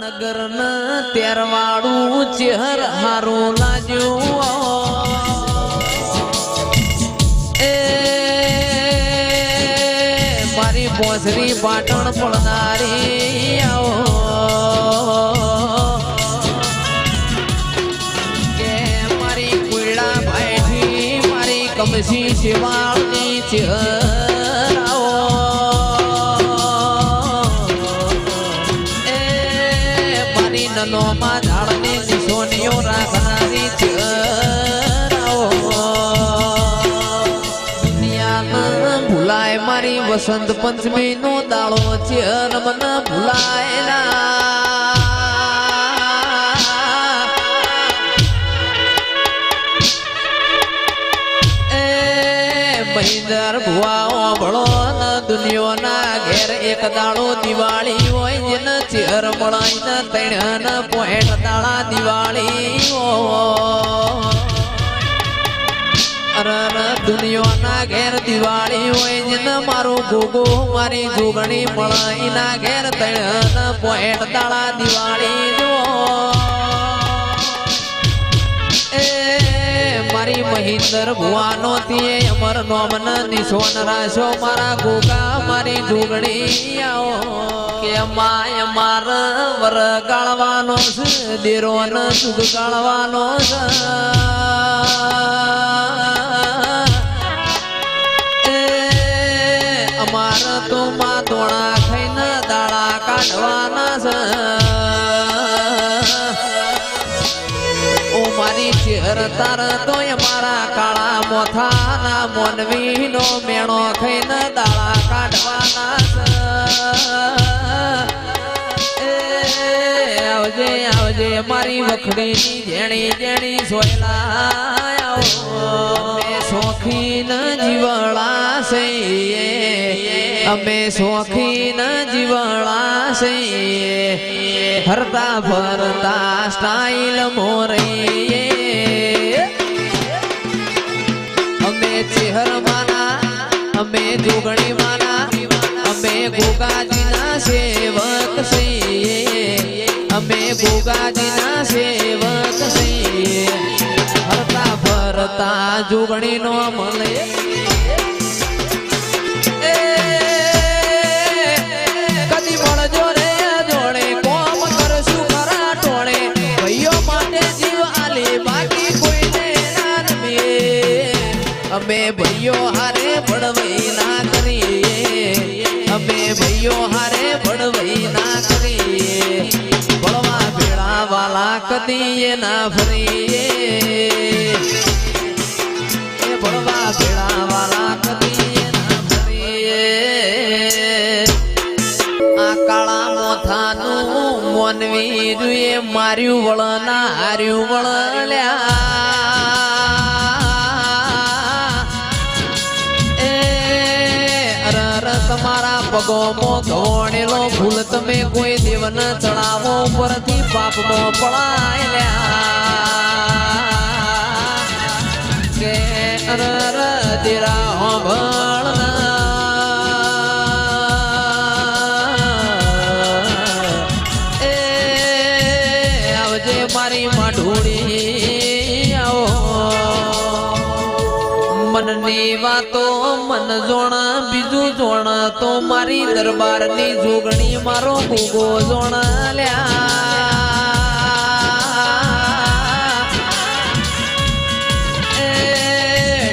નગર ન તેરવાડું ચેહર હારું લાગ્યું. એ, મારી પોસરી પાટણ પડનારી આવો. કે મારી કુડા ભાઈથી મારી કમસી શિવાળની ચેહર. નલોમાં મારી વસંત પંચમી નો દાળો છે મન ભૂલાય એ મહિન્દર ભુવાઓ ભળો દુનિયોના ઘેર એક દાડો દિવાળી હોય, જેન ચેર મળાઈ ન તૈણ દાડા દિવાળી અરર દુનિયાના ઘેર દિવાળી હોય, જેન મારું ભોગો મારી જોગણી મળાઈ ના ઘેર તૈણ પોહેટ દાડા દિવાળી જો એ મારી મહિન્દર ભુવાનો તીએ અમર નોમન નિશોન રાશો મારા ગોગા મારી જોગણી આવો. કે માય માર વર ગાળવાનો છે દેરો ન સુગ ગાળવાનો છે. અમાર તો ખાઈને દાડા કાઢવાના છે. મારી ચેર તાર તોય મારા કાળા મોથાના મનવીનો મેણો ખાઈને દાળા કાઢવાના આવજે આવજે, મારી વખડીની જેણી જેણી સોયલા આવો. શોખીન જીવળા છે અમે શોખીન જીવળા છે હરતા ફરતા સ્ટાઈલ મોરે અમે ચેહર અમે જોગણી માના અમે ગોગાજીના સેવક છીએ. અમે ગોગાજીના સેવક છીએ. હરતા ફરતા જોગણીનો મળે અમે ભાઈઓ હારે ભણવઈ ના કરીએ. અમે ભાઈઓ હારે ભણવઈ ના કરીએ. ભણવા ભેળા વાલા કદી ના ફરીએ. ભણવા ભેળા વાલા કદી ના ફરીએ. આ કાળા મોથાનું મોનવી રૂએ માર્યું વળના હાર્યું વળલ્યા તમારા પગોમાં ધોણેલો ભૂલ તમે કોઈ દેવન ચડાવો પરથી પાપમાં પડાયેલા કે વાતો મન જોણ, બીજું જોણ, તો મારી દરબારની જોગણી મારો ભૂગો જોણ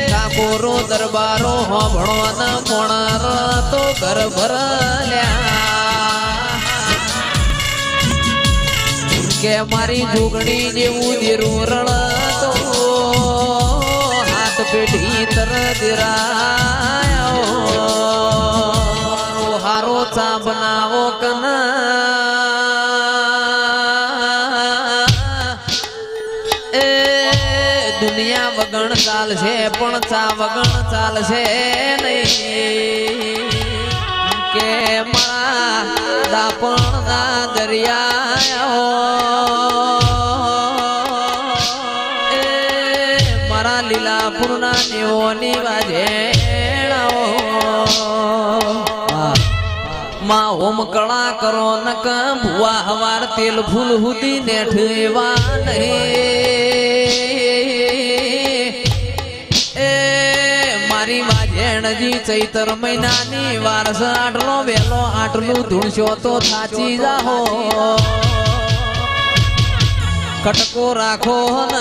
ઠાકોરો દરબારો હોભળો ન મોણર તો ઘર ભરલ્યા કે મારી જોગણી જેવું દેરું રણ હારો ચા બનાવો એ દુનિયા વગણ ચાલશે પણ ચા વગણ ચાલશે નહીં કે મારા દાપણના દરિયા દેવોની વાજેણાઓ માં હોમ કળા કરો નક ભુવા હવાર તેલ ફૂલ હુદી ને ઠેવા નહીં. એ મારી વાજેણજી ચૈતર મહિનાની વારસ આટલો વેલો આટલું ધૂણશો તો થાચી જાહો. કટકો રાખો ન